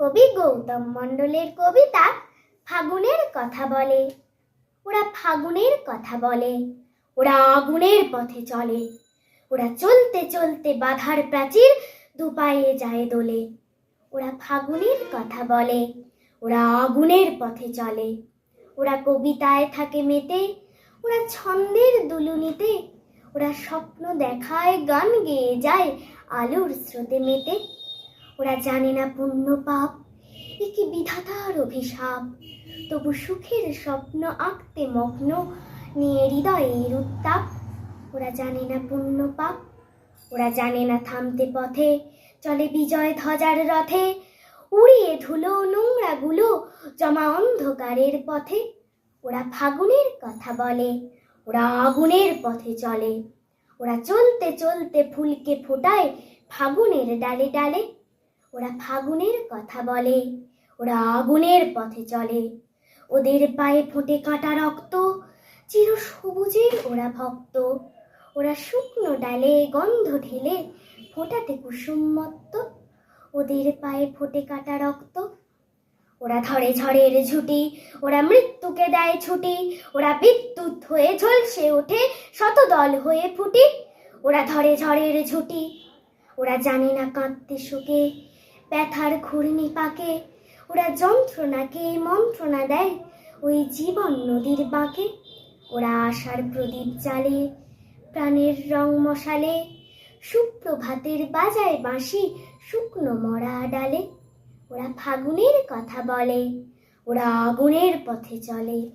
কবি গৌতম মণ্ডলের কবিতা ফাগুনের কথা বলে। ওরা ফাগুনের কথা বলে, ওরা আগুনের পথে চলে। ওরা চলতে চলতে বাধার প্রাচীর দুপায়ে যায় দোলে। ওরা ফাগুনের কথা বলে, ওরা আগুনের পথে চলে। ওরা কবিতায় থাকে মেতে, ওরা ছন্দের দুলুনিতে। ওরা স্বপ্ন দেখায়, গান গেয়ে যায় আলোর স্রোতে মেতে। ওরা জানে না পুণ্য পাপ, এ কি বিধাতার অভিশাপ? তবু সুখের স্বপ্ন আঁকতে মগ্ন, নিয়ে হৃদয়ের উত্তাপ। ওরা জানে না পুণ্য পাপ, ওরা জানে না থামতে পথে, চলে বিজয় ধ্বজার রথে। উড়িয়ে ধুলো নোংরাগুলো জমা অন্ধকারের পথে। ওরা ফাগুনের কথা বলে, ওরা আগুনের পথে চলে। ওরা চলতে চলতে ফুলকে ফোটায় ফাগুনের ডালে ডালে। ওরা ফাগুনের কথা বলে, ওরা আগুনের পথে চলে। ওদের পায়ে ফোটে কাটা রক্ত, চির সবুজের ওরা ভক্ত। ওরা শুকনো ডালে গন্ধ ঢেলে ফোটাতে কুসুম মত্ত। ওদের পায়ে ফোটে কাটা রক্ত, ওরা ধরে ঝড়ের ঝুটি। ওরা মৃত্যুকে দেয় ছুটি, ওরা বিদ্যুৎ হয়ে ঝলসে ওঠে, শতদল হয়ে ফুটি। ওরা ধরে ঝড়ের ঝুটি, ওরা জানে না কাঁদতে শুকে ব্যথার ঘূর্ণি পাকে। ওরা যন্ত্রণাকে মন্ত্রণা দেয়, ওই জীবন নদীর বাঁকে। ওরা আশার প্রদীপ জ্বালে, প্রাণের রং মশালে। সুপ্রভাতের বাজায় বাঁশি শুকনো মরা ডালে। ওরা ফাগুনের কথা বলে, ওরা আগুনের পথে চলে।